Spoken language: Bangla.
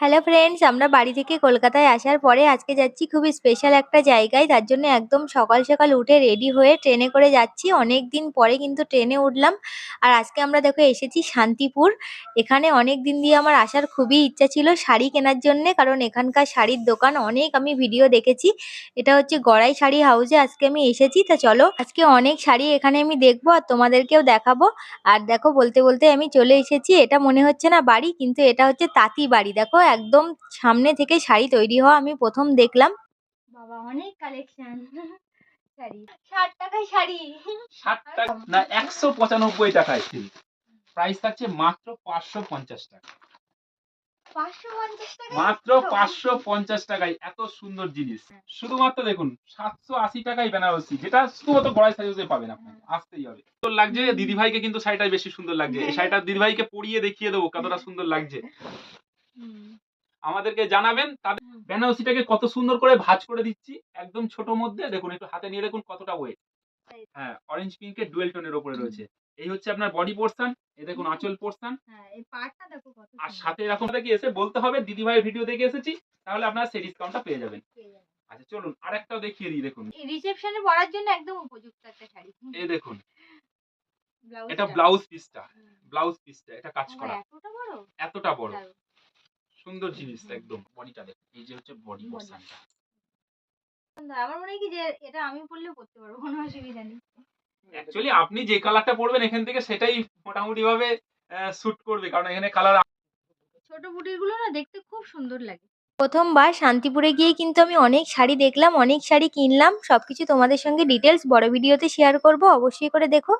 হ্যালো ফ্রেন্ডস আমরা বাড়ি থেকে কলকাতায় আসার পরে আজকে যাচ্ছি খুবই স্পেশাল একটা জায়গায়। তার জন্য একদম সকাল সকাল উঠে রেডি হয়ে ট্রেনে করে যাচ্ছি। অনেক দিন পরে কিন্তু ট্রেনে উঠলাম। আর আজকে আমরা দেখো এসেছি শান্তিপুর। এখানে অনেক দিন দিয়ে আমার আসার খুবই ইচ্ছা ছিল শাড়ি কেনার জন্য, কারণ এখানকার শাড়ির দোকান অনেক আমি ভিডিও দেখেছি। এটা হচ্ছে গড়াই শাড়ি হাউসে আজকে আমি এসেছি। তা চলো, আজকে অনেক শাড়ি এখানে আমি দেখব আর তোমাদেরকেও দেখাবো। আর দেখো বলতে বলতে আমি চলে এসেছি। এটা মনে হচ্ছে না বাড়ি, কিন্তু এটা হচ্ছে তাঁতি বাড়ি। দেখো একদম সামনে থেকে শাড়ি তৈরি হওয়া আমি প্রথম দেখলাম। বাবা অনেক কালেকশন শাড়ি। ষাট টাকায় শাড়ি। ষাট টাকা না একশো পঁচানব্বই টাকায় প্রাইস থাকছে মাত্র পাঁচশো পঞ্চাশ টাকা। পাঁচশো পঞ্চাশ টাকা মাত্র পাঁচশো পঞ্চাশ টাকায় এত সুন্দর জিনিস। শুধুমাত্র দেখুন সাতশো আশি টাকায় বেনারসি যেটা শুধুমাত্র বড়াই সাইজে পাবেন আপনি আসতেই হবে। সুন্দর লাগছে দিদি ভাইকে কিন্তু শাড়িটা বেশি সুন্দর লাগছে। এই শাড়িটা দিদি ভাইকে পরিয়ে দেখিয়ে দেবো কতটা সুন্দর লাগছে। আমাদেরকে জানাবেন তাদের বেনারসিটাকে কত সুন্দর করে ভাঁজ করে দিচ্ছি একদম ছোট মধ্যে দেখুন একটু হাতে নিয়ে দেখুন কতটা ওয়েট হ্যাঁ অরেঞ্জ পিঙ্কের ডুয়েল টোনের ওপরে রয়েছে। এই হচ্ছে আপনার বডি পোর্শন এই দেখুন আঁচল পোর্শন হ্যাঁ এই পাটটা দেখো কত আর সাথে এরকম দেখে এসে বলতে হবে দিদি ভাইয়ের ভিডিও দেখে এসেছি তাহলে আপনারা সেই ডিসকাউন্টটা পেয়ে যাবেন। আচ্ছা চলুন আরেকটাও দেখিয়ে দিই দেখুন। রিসেপশনে পরার জন্য একদম উপযুক্ত একটা শাড়ি। এই দেখুন। এটা ব্লাউজ পিসটা ব্লাউজ পিসটা এটা কাজ করা। এতটা বড়? এতটা বড়। সুন্দর জিনিস একদম বডিটা দেখুন এই যে হচ্ছে বডি পোর্শনটা আমার মনে হয় কি যে এটা আমি পরলেও পরতে পারব কোনো অসুবিধা নেই। অ্যাকচুয়ালি আপনি যে কালারটা পরবেন এখান থেকে সেটাই মোটামুটি ভাবে শুট করবে। কারণ এখানে কালার ছোট বুটিরগুলো না দেখতে খুব সুন্দর লাগে। প্রথমবার শান্তিপুরে গিয়ে কিন্তু আমি অনেক শাড়ি দেখলাম অনেক শাড়ি কিনলাম। সবকিছু তোমাদের সঙ্গে ডিটেলস বড় ভিডিওতে শেয়ার করব। অবশ্যই করে দেখো।